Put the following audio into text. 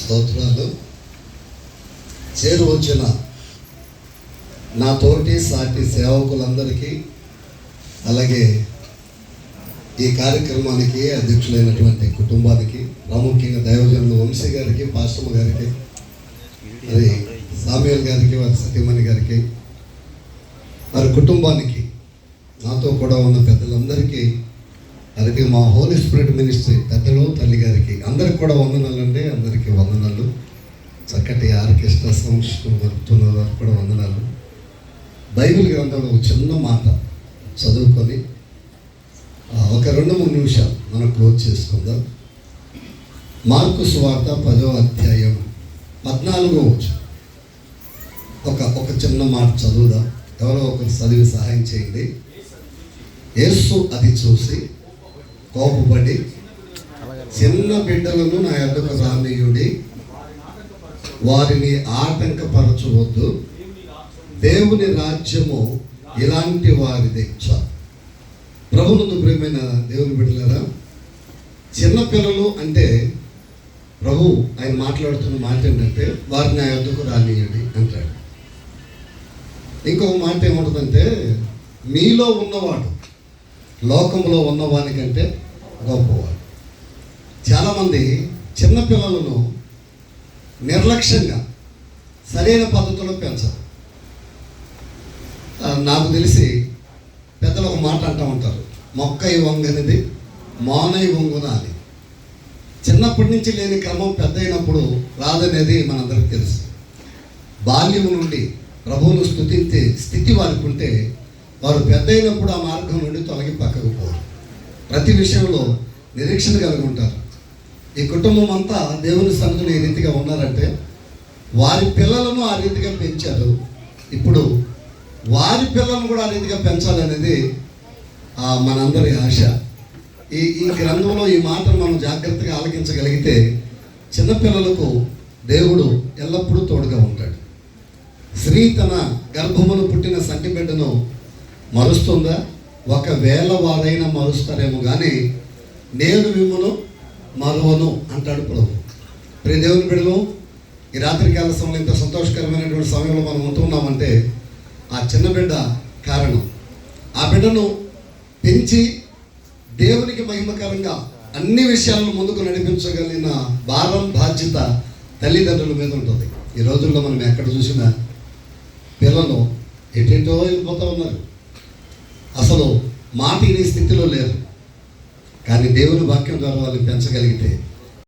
స్తోత్రాలు. చేరువచ్చిన నా తోటి సాటి సేవకులందరికీ అలాగే ఈ కార్యక్రమానికి అధ్యక్షులైనటువంటి కుటుంబానికి ప్రాముఖ్యంగా దైవజనులు వంశీ గారికి పాశ్రమ గారికి మరి సామ్యుల్ గారికి వారి సత్యమణి గారికి వారి కుటుంబానికి నాతో కూడా ఉన్న పెద్దలందరికీ అలాగే మా హోలీ స్పిరిట్ మినిస్ట్రీ పెద్దలు తల్లి గారికి అందరికి కూడా వందనాలండి. అందరికి అందరికీ కృష్ణ ఆర్కెస్ట్రా సాంగ్స్ జరుపుతున్న వారికి కూడా వందనాలు బైబిల్ గ్రంథంలో ఒక చిన్న మాట చదువుకొని ఒక రెండు మూడు నిమిషాలు మనం క్లోజ్ చేసుకుందాం. మార్కు సువార్త పదో అధ్యాయం పద్నాలుగో వచ్చు ఒక ఒక చిన్న మాట చదువుదాం. ఎవరో ఒకరు చదివి సహాయం చేయండి. యేసు అది చూసి కోపపడి చిన్న బిడ్డలను నా ఎద్దకు రానీయుడి వారిని ఆటంకపరచవద్దు. దేవుని రాజ్యము ఇలాంటి వారి దీక్ష ప్రభునందు ప్రేమైన దేవుని బిడ్డలారా చిన్నపిల్లలు అంటే ప్రభు ఆయన మాట్లాడుతున్న మాట ఏంటంటే వారిని ఆ ఎద్దకు రానియండి అంటాడు. ఇంకొక మాట ఏముంటుందంటే మీలో ఉన్నవాడు లోకంలో ఉన్నవానికంటే గొప్పవాడు. చాలామంది చిన్నపిల్లలను నిర్లక్ష్యంగా సరైన పద్ధతిలో పెంచరు. నాకు తెలిసి పెద్దలు ఒక మాట అంటూ ఉంటారు మొక్కై వంగనిది మానై వంగున అని. చిన్నప్పటి నుంచి లేని క్రమం పెద్ద అయినప్పుడు రాదనేది మనందరికి తెలుసు. బాల్యం నుండి ప్రభువును స్థుతించే స్థితి వారికి ఉంటే వారు పెద్ద అయినప్పుడు ఆ మార్గం నుండి తొలగి పక్కకు పోరు. ప్రతి విషయంలో నిరీక్షణ కలిగి ఉంటారు. ఈ కుటుంబం అంతా దేవుని సన్నిధిలో ఏ రీతిగా ఉన్నారంటే వారి పిల్లలను ఆ రీతిగా పెంచారు. ఇప్పుడు వారి పిల్లలను కూడా ఆ రీతిగా పెంచాలనేది మనందరి ఆశ. ఈ ఈ గ్రంథంలో ఈ మాటను మనం జాగ్రత్తగా ఆలకించగలిగితే చిన్నపిల్లలకు దేవుడు ఎల్లప్పుడూ తోడుగా ఉంటాడు. స్త్రీ తన గర్భమును పుట్టిన సంటి బిడ్డను మరుస్తుందా? ఒకవేళ వారైనా మరుస్తారేమో కానీ నేను మిమ్మల్ని మరువను అంటాడు ప్రభు. ప్రియ దేవుని బిడలు ఈ రాత్రికాల సమయంలో ఇంత సంతోషకరమైనటువంటి సమయంలో మనం ఉంటున్నామంటే ఆ చిన్న బిడ్డ కారణం. ఆ బిడ్డను పెంచి దేవునికి మహిమకరంగా అన్ని విషయాలను ముందుకు నడిపించగలిగిన భారం బాధ్యత తల్లిదండ్రుల మీద ఉంటుంది. ఈ రోజుల్లో మనం ఎక్కడ చూసినా పిల్లలు ఎటెటో వెళ్ళిపోతూ ఉన్నారు. అసలు మాట వినే స్థితిలో లేరు. కానీ దేవుని వాక్యం ద్వారా వాళ్ళు పెంచగలిగితే